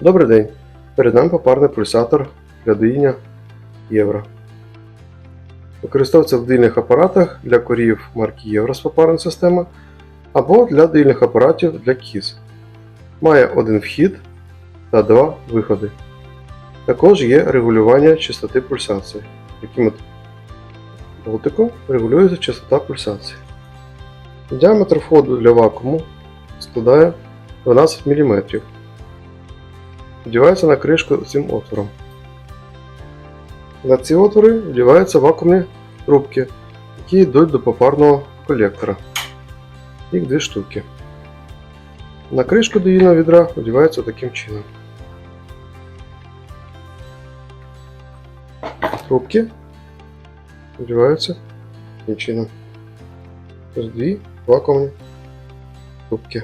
Добрий день! Перед нами попарний пульсатор для доїння Євро. Використовується в доїльних апаратах для корів марки Євро з попарною системою або для доїльних апаратів для кіз. Має один вхід та два виходи. Також є регулювання частоти пульсації. Таким от болтиком регулюється частота пульсації. Діаметр входу для вакууму складає 12 мм. Вдівається на кришку цим отвором. На ці отвори вдіваються вакуумні трубки, які йдуть до попарного колектора. Їх дві штуки. На кришку доїльного відра вдівається таким чином. Трубки вдіваються таким чином. Ось дві вакуумні трубки.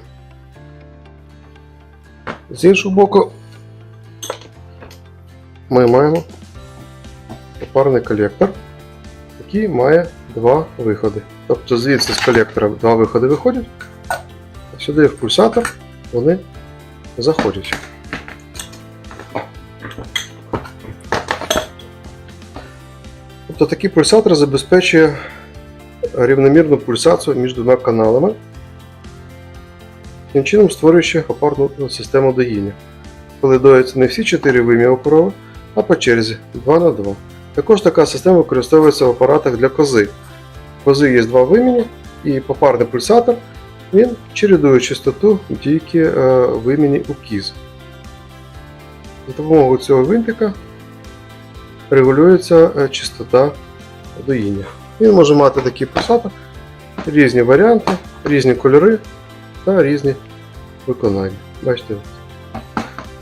З іншого боку ми маємо попарний колектор, який має два виходи. Тобто звідси з колектора два виходи виходять, а сюди в пульсатор вони заходять. Тобто такий пульсатор забезпечує рівномірну пульсацію між двома каналами, таким чином створюючи опарну систему доїння коли доїться не всі 4 вим'я корови, а по черзі 2 на 2. Також така система використовується в апаратах для кози. В кози є два вимені і попарний пульсатор він чередує частоту тільки е, вимені у кіз. За допомогою цього винтика регулюється е, частота доїння. Він може мати такий пульсатор, різні варіанти, різні кольори та різні виконання. Бачите,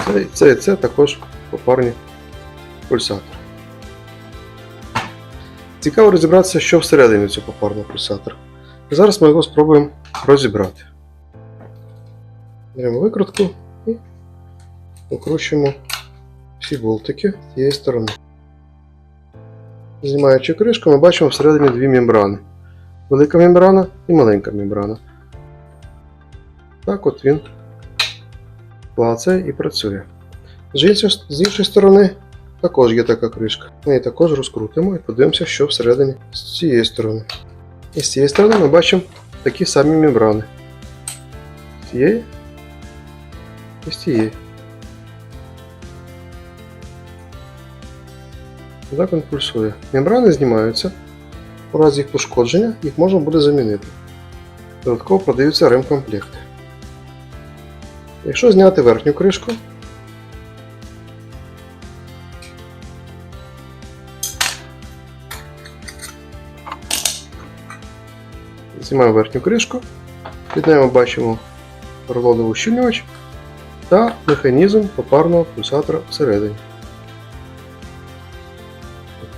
це, це, це також попарні пульсатори. Цікаво розібратися, що всередині цього попарного пульсатора. Зараз ми його спробуємо розібрати. Беремо викрутку і викручуємо всі болтики з цієї сторони. Знімаючи кришку, ми бачимо всередині дві мембрани. Велика мембрана і маленька мембрана. Так от він клацає і працює. З іншої сторони також є така кришка. Ми її також розкрутимо і подивимося, що всередині з цієї сторони. І з цієї сторони ми бачимо такі самі мембрани. З цієї і з цієї. Так він пульсує. Мембрани знімаються. У разі їх пошкодження їх можна буде замінити. Додатково продаються ремкомплекти. Якщо зняти верхню кришку, знімаємо верхню кришку, під нею ми бачимо рулоновий ущільнювач та механізм попарного пульсатора всередині.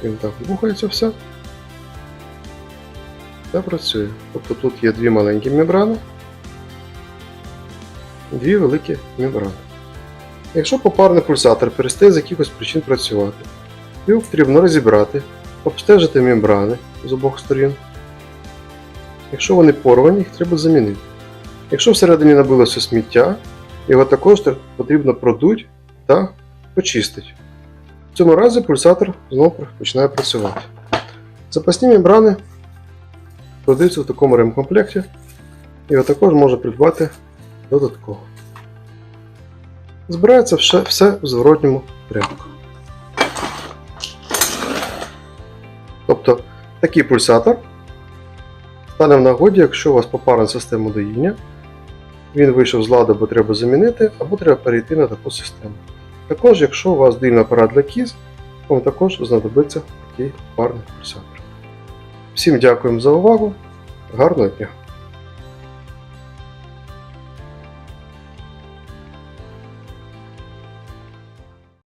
Він так рухається все та працює. Тобто тут є дві маленькі мембрани дві великі мембрани. Якщо попарний пульсатор перестає з якихось причин працювати, його потрібно розібрати, обстежити мембрани з обох сторін. Якщо вони порвані, їх треба замінити. Якщо всередині набилося сміття, його також потрібно продуть та почистити. В цьому разі пульсатор знову починає працювати. Запасні мембрани продаються в такому ремкомплекті, його також можна придбати додатково. Збирається все, в зворотньому порядку. Тобто такий пульсатор стане в нагоді, якщо у вас попарна система доїння, він вийшов з ладу, бо треба замінити, або треба перейти на таку систему. Також, якщо у вас доїльний апарат для кіз, вам також знадобиться такий парний пульсатор. Всім дякуємо за увагу. Гарного дня!